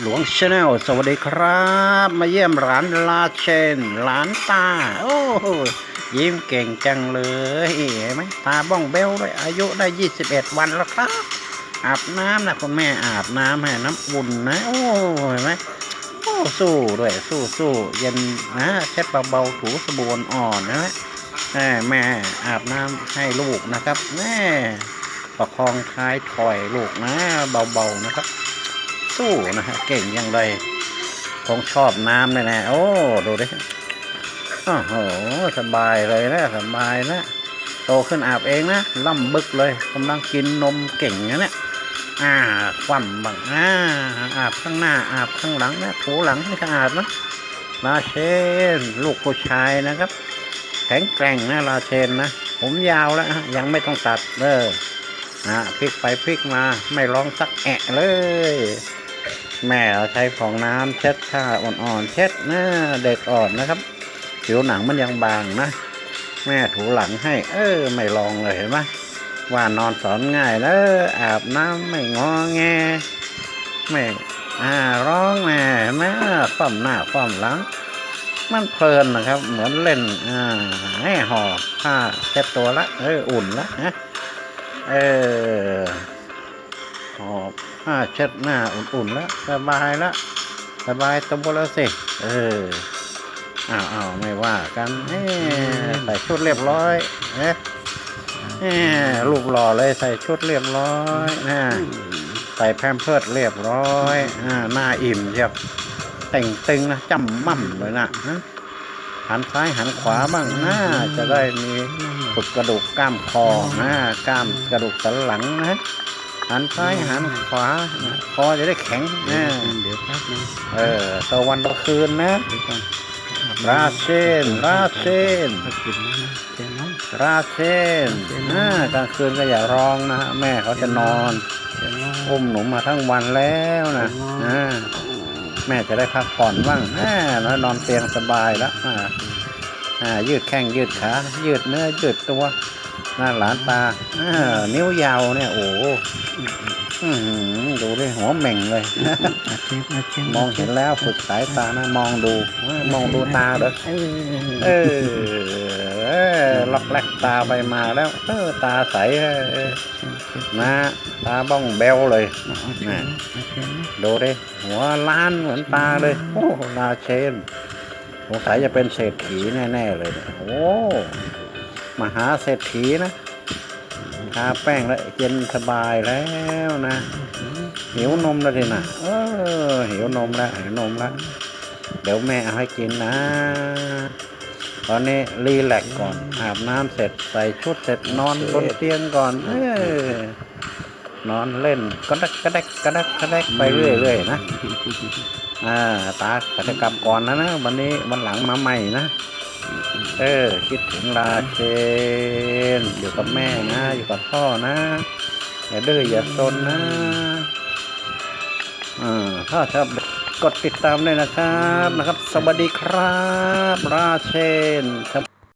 หลวงชาแนลสวัสดีครับ มาเยี่ยมร้านลาเชนร้านตา โอ้ยิ้มเก่งจังเลยเห็นไหมตาบ้องเบลด้วยอายุได้ 21 วันแล้วครับ อาบน้ำนะคุณแม่อาบน้ำให้น้ำอุ่นนะ โอ้เห็นไหมโอ้สู้ด้วยสู้สู้เย็นนะเช็ดเบาๆถูสบู่อ่อนนะแม่แม่อาบน้ำให้ลูกนะครับแม่ประคองท้ายถอยลูกนะ เบาๆนะครับ สู้นะฮะเก่งยังเลยคงชอบน้ำแน่ๆโอ้ดูดิโอ้โหสบายเลยนะสบายนะโตขึ้นอาบเองนะล่ำบึกเลยกำลังกินนมเก่งนะเนี่ยอ่าคว่ำบังอ่าอาบข้างหน้าอาบข้างหลังนะถูหลังให้สะอาดนะลาเชนลูกผู้ชายนะครับ แข็งแกร่งนะลาเชนนะผมยาวแล้วยังไม่ต้องตัดเด้อนะพลิกไปพลิกมาไม่ร้องสักแอะเลย แม่เราใช้ฟองน้ำเช็ดผ้าอ่อนๆเช็ดหน้าเด็กอ่อนนะครับ ผิวหนังมันยังบางนะ แม่ถูหลังให้ เออ ไม่ลองเลยเห็นไหมว่านอนสอนง่ายแล้วอาบน้ำไม่งอแงไม่อ่าร้องแม่เห็นไหมคว่ำหน้าคว่ำหลัง มันเพลินนะครับ เหมือนเล่นอ่าให้ห่อผ้าเช็ดตัวละ เออ อุ่นละนะเออ ห่อผ้าเช็ดหน้าอุ่นๆแล้วสบายละสบายตัวแล้วสิ เอออ้าวอ้าวไม่ว่ากันเอ๊ะใส่ชุดเรียบร้อยเอ๊ะเอ๊ะรูปหล่อเลยใส่ชุดเรียบร้อยนะใส่แพมเพิร์ดเรียบร้อยอ่าหน้าอิ่มเชียวแต่งตึงนะจำมั่มเลยนะฮะหันซ้ายหันขวาบ้างนะจะได้มีฝึกกระดูกกล้ามคอนะกล้ามกระดูกสันหลังนะ หันซ้ายหันขวานะคอจะได้แข็งนะเดี๋ยวแป๊บนึงเออตะวันตะคืนนะเดี๋ยวก่อนราเชนราเชนถ้ากินแล้วนะเดี๋ยวน้องราเชนอ่ากลางคืนก็อย่าร้องนะฮะแม่เขาจะนอนเดี๋ยวน้องอุ้มหนูมาทั้งวันแล้วนะอ่าแม่จะได้พักผ่อนบ้างอ่าแล้วนอนเตียงสบายแล้วอ่าอ่ายืดแข้งยืดขายืดเนื้อยืดตัว หน้าหลานตาอ่านิ้วยาวเนี่ยโอ้โหอื้อหือดูดิหัวเหม่งเลยอาเจ็บอาเจ็บมองเห็นแล้วฝึกสายตานะมองดู มองดูตาเด้อเออเออเออล็อกแลกตาไปมาแล้ว เออตาใสเออเออนะตาบ้องแบวเลยอาเจ็บอาเจ็บดูดิหัวล้านเหมือนตาเลย โอ้ลาเชนสงสัยจะเป็นเศรษฐีแน่ๆเลยเนี่ยโอ้ มหาเศรษฐีนะทาแป้งแล้วเย็นสบายแล้วนะหิวนมแล้วทีนะเออหิวนมแล้วหิวนมแล้วเดี๋ยวแม่เอาให้กินนะ ตอนนี้รีแลกซ์ก่อน อาบน้ำเสร็จใส่ชุดเสร็จนอนบนเตียงก่อน เออนอนเล่นก็ดักกระแดกกระดักกระแดกไปเรื่อยๆนะอ่าตาก็จะกลับก่อนนะนะวันนี้วันหลังมาใหม่นะ เออ คิดถึงลาเชน อยู่กับแม่นะ อยู่กับพ่อนะอย่าดื้ออย่าซนนะอ่าถ้าชอบกดติดตามด้วยนะครับนะครับ สวัสดีครับ ราเชนครับ